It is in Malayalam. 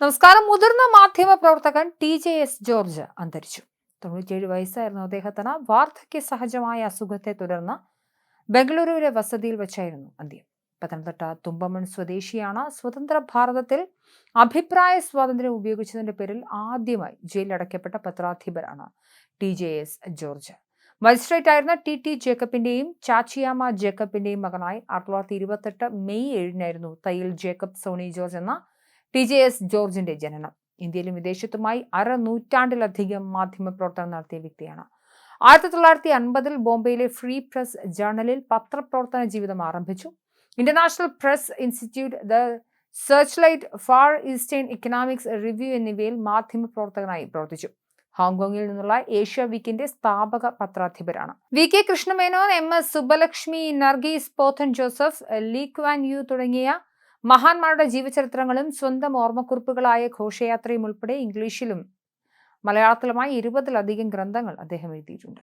നമസ്കാരം. മുതിർന്ന മാധ്യമ പ്രവർത്തകൻ ടി ജെ എസ് ജോർജ് അന്തരിച്ചു. തൊണ്ണൂറ്റിയേഴ് വയസ്സായിരുന്നു അദ്ദേഹത്തിന്. വാർദ്ധക്യ സഹജമായ അസുഖത്തെ തുടർന്ന് ബംഗളൂരുവിലെ വസതിയിൽ വെച്ചായിരുന്നു അന്ത്യം. പത്തനംതിട്ട തുമ്പമൺ സ്വദേശിയാണ്. സ്വതന്ത്ര ഭാരതത്തിൽ അഭിപ്രായ സ്വാതന്ത്ര്യം ഉപയോഗിച്ചതിന്റെ പേരിൽ ആദ്യമായി ജയിലിലടയ്ക്കപ്പെട്ട പത്രാധിപരാണ് T J S George. Magistrate ആയിരുന്ന ടി ടി ജേക്കബിന്റെയും ചാച്ചിയാമ ജേക്കബിന്റെയും മകനായി ആയിരത്തി തൊള്ളായിരത്തി ഇരുപത്തെട്ട് മെയ് ഏഴിനായിരുന്നു തയ്യൽ ജേക്കബ് സോണി ജോർജ് എന്ന ടി ജെ എസ് ജോർജിന്റെ ജനനം. ഇന്ത്യയിലും വിദേശത്തുമായി അര നൂറ്റാണ്ടിലധികം മാധ്യമ പ്രവർത്തനം നടത്തിയ വ്യക്തിയാണ്. ആയിരത്തി തൊള്ളായിരത്തി അൻപതിൽ ബോംബെയിലെ ഫ്രീ പ്രസ് ജേർണലിൽ പത്രപ്രവർത്തന ജീവിതം ആരംഭിച്ചു. International Press Institute the searchlight Far Eastern economics review എന്നിവയിൽ മാധ്യമ പ്രവർത്തകനായി പ്രവർത്തിച്ചു. ഹോങ്കോങ്ങിൽ നിന്നുള്ള ഏഷ്യ വീക്കിന്റെ സ്ഥാപക പത്രാധിപരാണ്. V K Krishna Menon M S Subbulakshmi Nargis Pothan Joseph Lee Kuan Yew തുടങ്ങിയ മഹാന്മാരുടെ ജീവചരിത്രങ്ങളും സ്വന്തം ഓർമ്മക്കുറിപ്പുകളായ ഘോഷയാത്രയും ഉൾപ്പെടെ ഇംഗ്ലീഷിലും മലയാളത്തിലുമായി ഇരുപതിലധികം ഗ്രന്ഥങ്ങൾ അദ്ദേഹം എഴുതിയിട്ടുണ്ട്.